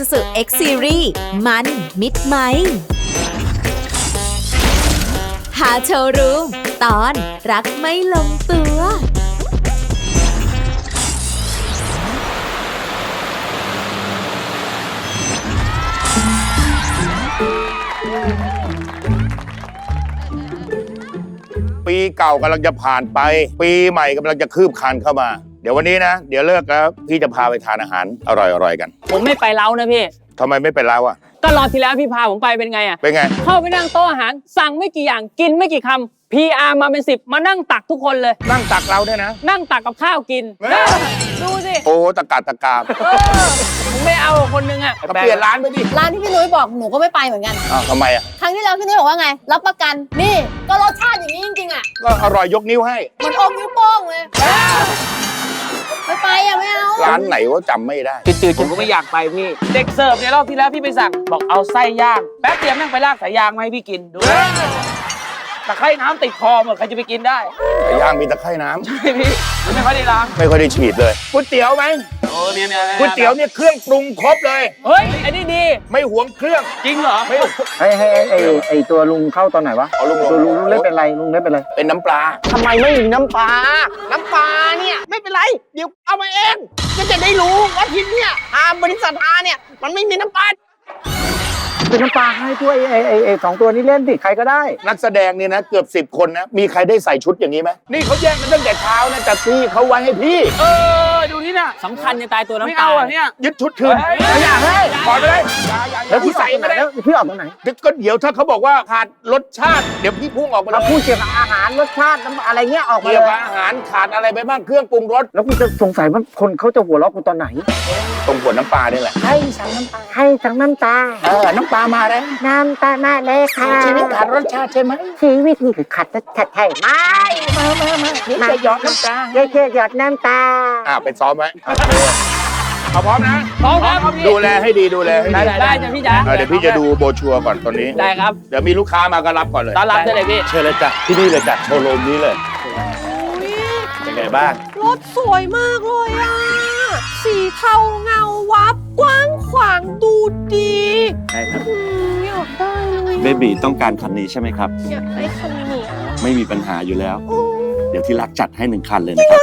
Isuzu X Series มัน มิดไหม หาโชว์รูม ตอนรักไม่ลงตัว ปีเก่ากำลังจะผ่านไป ปีใหม่กำลังจะคืบคลานเข้ามา เดี๋ยววันนี้นะ เดี๋ยวเลิกแล้วพี่จะพาไปทานอาหารอร่อยๆกันผมไม่ไปเล้านะพี่ทำไมไม่ไปแล้วอะ ก็รอบที่แล้วพี่พาผมไปเป็นไงอะ เป็นไง เข้าไปนั่งโต๊ะอาหาร สั่งไม่กี่อย่างกินไม่กี่คำ PR มาเป็นสิบมานั่งตักทุกคนเลย นั่งตักเราเนี่ยนะ นั่งตักกับข้าวกินเฮ้ยดูสิโอ้ตะกาดตะกาบเออผมไม่เอาคนนึงอะก็เปลี่ยนร้านไปดิร้านที่พี่นุ้ยบอกหนูก็ไม่ไปเหมือนกัน อ้าวทำไมอะ ครั้งที่แล้วพี่นุ้ยบอกว่าไง รับประกันนี่ก็รสชาติอย่างนี้จริงๆอะ ก็อร่อยยกนิ้วให้เหมันอมนิ้วโป้งเลย ร้านไหนว่าจำไม่ได้ จืดๆผมก็ไม่อยากไปพี่ เด็กเสิร์ฟเนี่ยรอบที่แล้วพี่ไปสั่ง บอกเอาไส้ย่าง แป๊บเดียวแม่งไปลากสายยางมาให้พี่กินดูตะไคร่น้ำติดคอหมดใครจะไปกินได้แต่ย่างมีตะไคร่น้ำใช่พี่มันไม่ค่อยได้ล้าง ไม่ค่อยได้ฉีดเลย ก๋วยเตี๋ยวไหม โอ้เนี่ยเนี่ยก๋วยเตี๋ยวเนี่ยเครื่องปรุงครบเลย เฮ้ยไอ้นี่ดี ไม่หวงเครื่อง จริงเหรอ ไม่ให้ให้ให้ไอไอตัวลุงเข้าตอนไหนวะเอาลุงลงตัวลุงลุงเล่นเป็นไรลุงเล่นเป็นไร เป็นน้ำปลา ทำไมไม่มีน้ำปลา น้ำปลาเนี่ยไม่เป็นไร เดี๋ยวเอามาเองก็จะได้รู้ว่าที่เนี่ยอาบริษัทอาเนี่ย มันไม่มีน้ำปลา เป็นน้ำปลาให้ตัวไอไอไอไอสองตัวนี้เล่นสิใครก็ได้ นักแสดงเนี่ยนะเกือบสิบคนนะ มีใครได้ใส่ชุดอย่างนี้ไหมนี่เขาแยกกันตั้งแต่เช้านะแต่พี่เขาไว้ให้พี่ เออ ดูนี่น่ะสำคัญจะตายตัวไม่น้ำตาเอาลอะเนี่ยยึดชุดคืนเฮ้ยอย่าให้ปล่อยไปเลยอย่าอย่าอย่าแล้วพี่ใส่ใส่ไม่ไหนได้แล้วพี่ออกตรงไหนก็เดี๋ยวถ้าเขาบอกว่าขาดรสชาติเดี๋ยวพี่พุ่งออกมาเลเรายพูดเกี่ยวกับอาหารรสชาติน้ำอะไรเงี้ยออกมาเกี่ยวเลกับยอาหารขาดอะไรไปบ้างเครื่องปรุงรสแล้วกูจะสงสัยว่าคนเขาจะหัวเราะกูตอนไหนตรงขวดน้ำปลานี่แหละให้สั่งน้ำปลาให้ทั้งน้ำตาเออน้ำปลามาแล้วน้ำตามาเลยค่ะชีวิตขาดรสชาติใช่ไหมชีวิตนี่คือขัดชัดใช่ไหมไม่มามามานี่จะหยอดน้ำปลาเย้เย้หยอดน้ำตาอ่าไปซ้อมไว้เอาพร้อมนะพร้อมครับดูแลให้ดีดูแลให้ได้ดีได้จ้ะพี่จ๋าเออเดี๋ยวพี่จะดูโบรชัวร์ก่อนตอนนี้ ได้ครับเดี๋ยวมีลูกค้ามาก็รับก่อนเลย ต้อนรับได้เลยพี่ เชิญเลยจ้ะที่นี่เลยจ้ะโชว์รูมนี้เลยเป็นไงบ้าง รถสวยมากเลยอะ สีเทาเงาวับกว้างขวางดูดีใช่ครับอืมอยากได้เลยเบบีต้องการคันนี้ใช่ไหมครับ อยากได้คันนี้ไม่มีปัญหาอยู่แล้ว เดี๋ยวที่รักจัดให้หนึ่งคันเลยนะครับ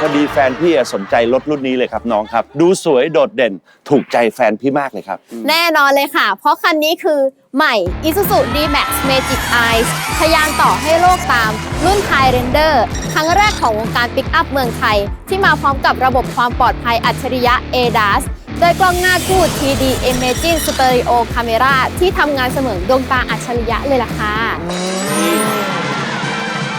พอดีแฟนพี่อะสนใจรถรุ่นนี้เลยครับน้องครับ ดูสวยโดดเด่นถูกใจแฟนพี่มากเลยครับ แน่นอนเลยค่ะ เพราะคันนี้คือใหม่ Isuzu D-Max Magic Eyes ทะยานต่อให้โลกตาม รุ่น Highlander ครั้งแรกของวงการปิกอัพเมืองไทย ที่มาพร้อมกับระบบความปลอดภัยอัจฉริยะ ADAS โดยกล้องหน้ากู้ 3D Imaging Stereo Camera ที่ทำงานเสมือนดวงตาอัจฉริยะเลยล่ะค่ะ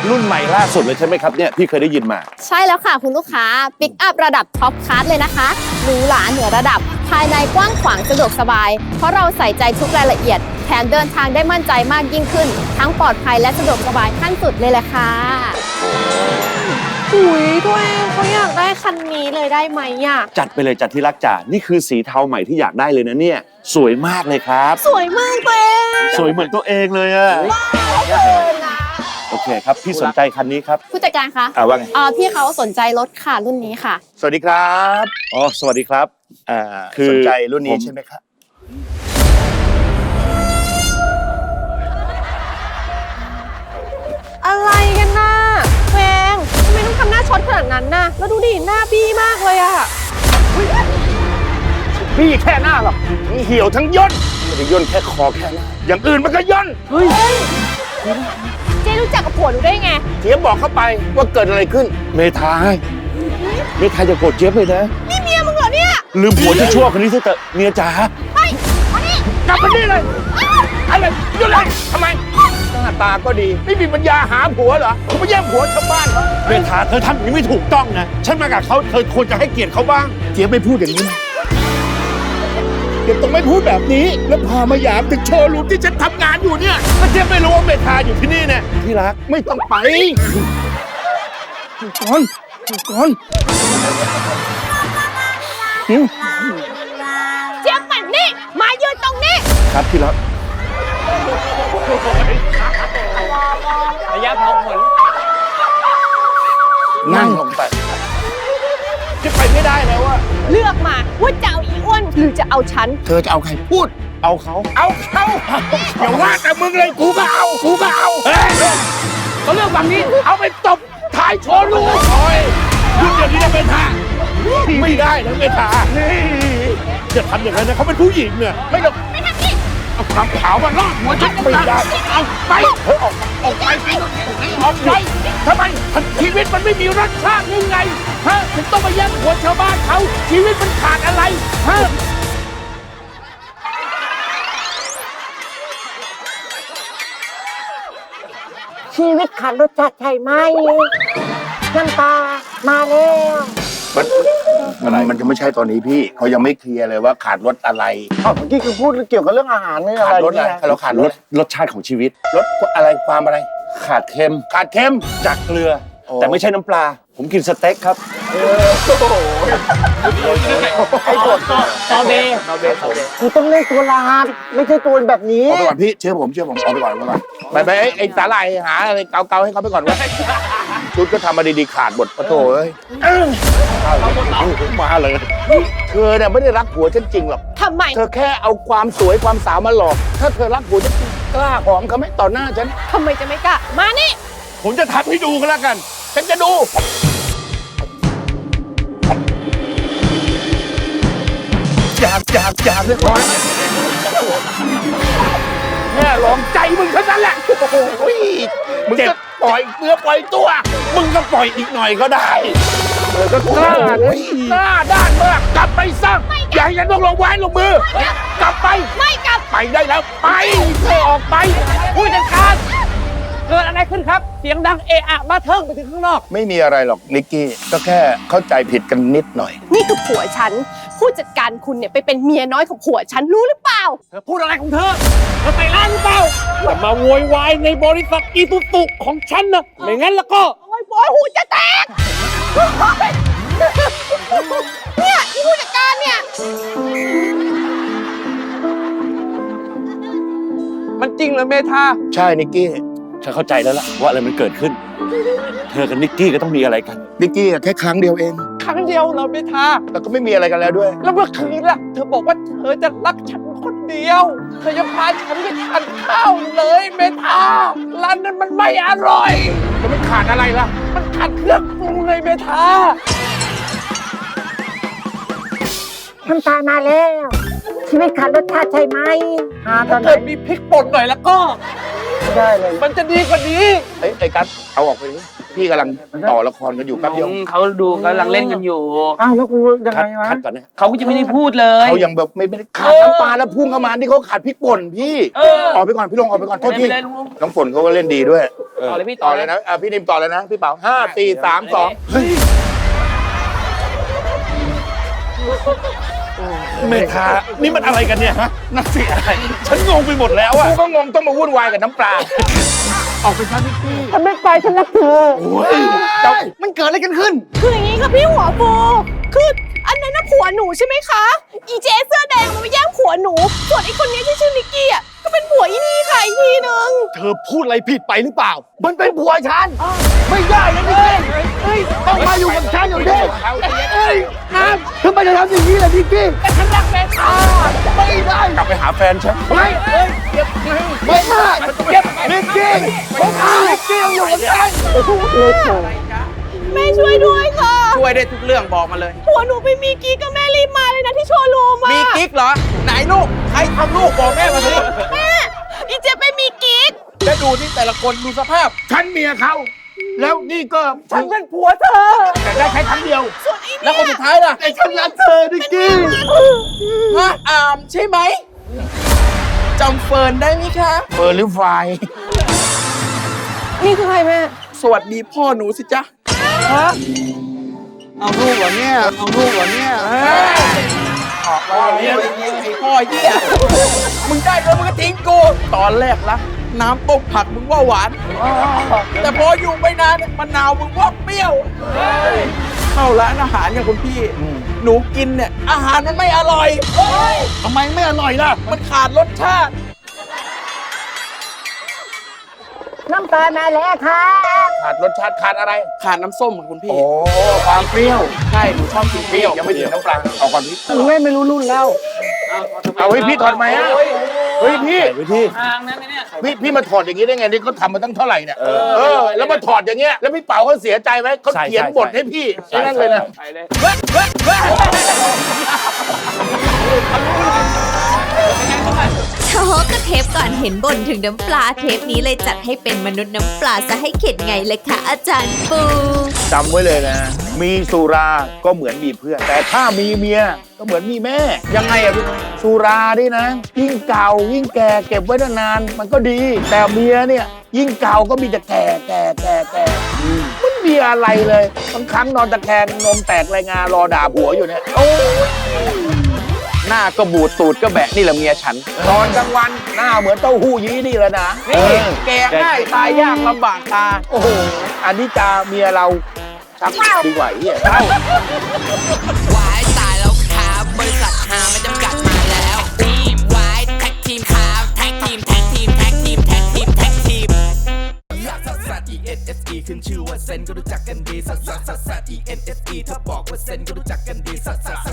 รุ่นใหม่ล่าสุดเลยใช่ไหมครับเนี่ยพี่เคยได้ยินมา ใช่แล้วค่ะคุณลูกค้าปิกอัพระดับท็อปคลาสเลยนะคะหรูหราเหนือระดับ ภายในกว้างขวางสะดวกสบาย เพราะเราใส่ใจทุกรายละเอียด แถมเดินทางได้มั่นใจมากยิ่งขึ้น ทั้งปลอดภัยและสะดวกสบายขั้นสุดเลยแหละค่ะหุยตัวเองเขาอยากได้คันนี้เลยได้ไหมอะจัดไปเลยจัดที่รักจ๋านี่คือสีเทาใหม่ที่อยากได้เลยนะเนี่ย สวยมากเลยครับ สวยมากตัวเองสวยเหมือนตัวเองเลยอะโอเคครับพี่สนใจคันนี้ครับ ผู้จัดการคะอ่าว่าไง เอ่อพี่เขาสนใจรถค่ะรุ่นนี้ค่ะ สวัสดีครับอ๋อสวัสดีครับอ่าคือสนใจรุ่นนี้ผมใช่ไหมครับอะไรกันน่ะแวงทำไมต้องทำหน้าช็อตขนาดนั้นน่ะแล้วดูดิหน้าบี้มากเลยอะพี่แค่หน้าหรอกทั้งเหี่ยวทั้งย่นไม่ได้ย่นแค่คอแค่หน้าอย่างอื่นมันก็ย่นเจ๊ รู้จักกับผัวหนูได้ไงเทียบบอกเข้าไปว่าเกิดอะไรขึ้น เมทาเมทาจะโกรธเจี๊ยบเลยนะ นี่เมียมึงเหรอเนี่ยลืมผัวที่ชั่วคนนี้เถอะเถอะเมียจ๋ากลับมานี่เลยอะไรหยุดเลยทำไมหน้าตาก็ดี ไม่มีปัญญาหาผัวเหรอคุณไปแย่งผัวชาวบ้านเหรอเมทาเธอทำอย่างนี้ไม่ถูกต้องนะ ฉันมากับเขาเธอควรจะให้เกียรติเขาบ้าง เจี๊ยบไม่พูดอย่างนี้ เดี๋ยวต้องไม่พูดแบบนี้ แล้วพามาหยามถึงโชว์รูมที่ฉันทำงานอยู่เนี่ยถ้าเจี๊ยบไม่รู้ว่าเมทาอยู่ที่นี่เนี่ยที่รักไม่ต้องไปก่อนก่อนหืมเจี๊ยบมันนี่ มายืนตรงนี้ ครับที่รักระยะเผาขนนั่งลงไป จะไปไม่ได้แล้วอะเลือกมาว่าจะเอาอีอ้วนหรือจะจะเอาฉัน เธอจะเอาใครพูด เอาเขา เอาเขาอย่าว่าแต่มึงเลยกูก็เอา กูก็เอาเฮ้ยก็เรื่องแบบนี้ เอาไปตบท้ายโชว์ลูกโอ้ยหยุดเดี๋ยวนี้นะเมธาไม่ได้นะเมธาจะทำอย่างนั้นนะเขาเป็นผู้หญิงเนี่ยไม่ต้องไม่ ทำนี่เอาความขาวมาลอดหัวฉันไม่ได้เอาไปเฮ้ยออกออกไปออกไปทำไมชีวิตมันไม่มีรสชาติยังไงฮะถึงต้องมาแย่งหัวชาวบ้านเขาชีวิตมันขาดอะไรฮะชีวิตขาดรสชาติใช่ไหมน้ำตามาแล้วมัน มันมันจะไม่ใช่ตอนนี้พี่เขายังไม่เคลียร์เลยว่าขาดรสอะไรอ้าวเมื่อกี้คือพูดเกี่ยวกับเรื่องอาหารนี่อะขาไรดรสอะไรเนี่ยเราขาดรรสสรสชาติของชีวิต รสอะไรความอะไร ขาดเค็ม ขาดเค็ม จากเกลือ โอ้ แต่ไม่ใช่น้ำปลา ผมกินสเต็กครับ ไอ้บทซอเบซอเบซอเบกูต้องเล่นตัวลาดไม่ใช่ตัวแบบนี้ เอาไปก่อนพี่เชื่อผมเชื่อผมเอาไปก่อนเอาไปก่อนไปไปไอ้ไอ้สาหร่ายหาอะไรเกาๆให้เขาไปก่อนวะ ชุดก็ทำมาดีๆขาดหมดปะโถเอ้ยเอ้ยมาเลย เธอเนี่ยไม่ได้รักผัวฉันจริงหรอก ทำไม เธอแค่เอาความสวยความสาวมาหลอก ถ้าเธอรักผัวฉันจริงกล้าหอมเขาไหมต่อหน้าฉัน ทำไมจะไม่กล้า มานี่ ผมจะทำให้ดูก็แล้วกัน ฉันจะดู อยากอยากอยากเรียบร้อยแค่ลองใจมึงเท่านั้นแหละ โอ้ย มึงจะปล่อยเนื้อปล่อยตัว มึงก็ปล่อยอีกหน่อยก็ได้เออก็กล้าเลยกล้าด้านมากกลับไปซะอย่าให้ฉันต้องลงไว้ลงมือ กลับไป ไม่กลับ ไปได้แล้ว ไปเธอออกไปผู้จัดการเกิดอะไรขึ้นครับ เสียงดังเอะอะมาเทิงไปถึงข้างนอก ไม่มีอะไรหรอกนิกกี้ ก็แค่เข้าใจผิดกันนิดหน่อย นี่คือผัวฉัน ผู้จัดการคุณเนี่ยไปเป็นเมียน้อยของผัวฉันรู้หรือเปล่า เธอพูดอะไรของเธอเธอไปร้านหรือเปล่าอย่ามาโวยวายในบริษัทอีตุตุของฉันนะไม่งั้นแล้วก็ โอ้ยบอยหูจะแตกโอ๊ยเนี่ยที่ผู้จัดการเนี่ย มันจริงเหรอเมธา ใช่นิกกี้ ฉันเข้าใจแล้วล่ะว่าอะไรมันเกิดขึ้น เธอกับนิกกี้ก็ต้องมีอะไรกัน นิกกี้อะแค่ครั้งเดียวเอง ครั้งเดียวเหรอเมธาแล้วก็ไม่มีอะไรกันแล้วด้วย แล้วเมื่อคืนล่ะ เธอบอกว่าเธอจะรักฉันคนเดียว เธอยังพาฉันไปทานข้าวเลยเมธาร้านนั้นมันไม่อร่อย แล้วมันขาดอะไรล่ะ มันขาดเครื่องปรุงเลยเมธาน้ำตามาแล้ว ชีวิตขาดรสชาติใช่ไหมหาตอถ้านไหน เกิดมีพริกป่นหน่อยแล้วก็ ไม่ได้เลยมันจะดีกว่านี้เอ้ยไอ้กัสเอาออกไปดิพี่กำลังต่อละครกันอยู่แป๊บเดียวเขาดูกำลังเล่นกันอยู่ อ้าวแล้วกูยังคัดไงวะคัดก่อนนะเขาก็จะไม่ได้พูดเลย เขายังแบบไม่ไม่ได้ขาดน้ำปลาแล้วพุ่งเข้ามาที่เขาขาดพริกป่นพี่เออออกไปก่อนพี่ลงออกไปก่อนโทษไม่ทีเป็นไรลุง น้องฝนเขาก็เล่นดีด้วยต่อเลยพี่ต่อเลยนะอะพี่นิมต่อเลยนะพี่เป๋าห้าสี่สามสองเฮ้ย เมธานี่มันอะไรกันเนี่ยฮะนั่นสิอะไรฉันงงไปหมดแล้วอะกูก็งงต้องมาวุ่นวายกับน้ำปลา ออกไปซะนิกกี้ฉันไม่ไปฉันรักเธอโอ้ยเจ้ามันเกิดอะไรกันขึ้น คืออย่างนี้ค่ะพี่หัวโบคืออันนั้นน่ะผัวหนูใช่ไหมคะ อีเจเสื้อแดงมันมาแย่งผัวหนู ส่วนไอ้คนนี้ที่ชื่อนิกกี้อะก็เป็นผัวอีนี่ค่ะอีกทีนึง เธอพูดอะไรผิดไปหรือเปล่า มันเป็นผัวฉัน ไม่ได้นะนิกกี้ เฮ้ยต้องมาอยู่กับฉันอยู่ดิเฮ้ยน้ำทำไมจะทำอย่างนี้ล่ะนิกกี้แต่ฉันรักแม่ตาไม่ได้กลับไปหาแฟนฉันไม่ไม่ได้เก็บนิกกี้ผมเอานิกกี้ยังอยู่กับฉันแม่ช่วยด้วยค่ะ ช่วยได้ทุกเรื่องบอกมาเลยผัวหนูไปมีกิ๊กก็แม่รีบมาเลยนะที่โชว์รูมอะมีกิ๊กเหรอ ไหนลูกใครทำลูกบอกแม่มาสิแม่อีเจไปมีกิ๊กแล้วดูที่แต่ละคนดูสภาพ ฉันเมียเขา แล้วนี่ก็ฉันเป็นผัวเธอ แต่ได้แค่ครั้งเดียว ส่วนไอ้แล้วคนสุดท้ายล่ะแต่ฉันรักเธอนิกกี้ฮะอามใช่ไหมจำเฟิร์นได้ไหมคะเปิดหรือไฟนี่คือใครแม่ สวัสดีพ่อหนูสิจ๊ะเอาลูกเหรอเนี่ยเอาลูกเหรอเนี่ยพ่อเนี่ยไอ้พ่อเหี้ยมึงได้แล้วมึงก็ทิ้งกู ตอนแรกละ น้ำต้มผักมึงว่าหวาน แต่พออยู่ไปนานมะนาวมึงว่าเปรี้ยว เข้าร้านอาหารเนี่ยคุณพี่ หนูกินเนี่ย อาหารมันไม่อร่อย ทำไมไม่อร่อยล่ะ มันขาดรสชาติ น้ำตามาแล้วค่ะขาดรสชาติขาดอะไร ขาดน้ำส้มค่ะคุณพี่โอ้ความเปรี้ยว ใช่ หนูชอบกินเปรี้ยว ยังไม่ถึงน้ำปลาเอาก่อนพี่มึงเล่นไม่รู้รุ่นแล้ว เอาเฮ้ยพี่ถอดไหมอะเฮ้ยพี่ ไปที่ ทางนั้นเนี่ย พี่พี่มาถอดอย่างนี้ได้ไงนี่เขาทำมาตั้งเท่าไหร่เนี่ยเออแล้วมาถอดอย่างเงี้ยแล้วพี่เป๋าเขาเสียใจไหมเขาเขียนบทให้พี่ใช่นั่นเลยนะ ไปเลย โถก็เทปก่อนเห็นบ่นถึงน้ำปลาเทปนี้เลยจัดให้เป็นมนุษย์น้ำปลาซะให้เข็ดไงเลยค่ะอาจารย์ปูจำไว้เลยนะ มีสุราก็เหมือนมีเพื่อน แต่ถ้ามีเมียก็เหมือนมีแม่ ยังไงอะพี่สุรานี่นะ ยิ่งเก่ายิ่งแก่เก็บไว้นานๆมันก็ดี แต่เมียเนี่ยยิ่งเก่าก็มีแต่แก่แก่แก่แก่มันมีอะไรเลยบางครั้งนอนตะแคงนมแตกรายงานรอด่าผัวอยู่เนี่ย หน้าก็บูดตูดก็แบะนี่แหละเมียฉัน ตอนกลางวันหน้าเหมือนเต้าหู้ยี้นี่แหละนะนี่แกง่ายตายยากลำบากตา โอ้โหอันนี้จาเมียเราชักดีกว่าไอ้เหี้ยเอ้าวายตายแล้วครับบริษัทหาไม่จำกัดมาแล้วทีมวายแท็กทีมครับแท็กทีมแท็กทีมแท็กทีมแท็กทีมแท็กทีมลักซัสซัส E N S E ขึ้นชื่อว่าเซนก็รู้จักกันดีซัสซัสซัสซัส E N S E ถ้าบอกว่าเซนก็รู้จักกันดีซัสซัส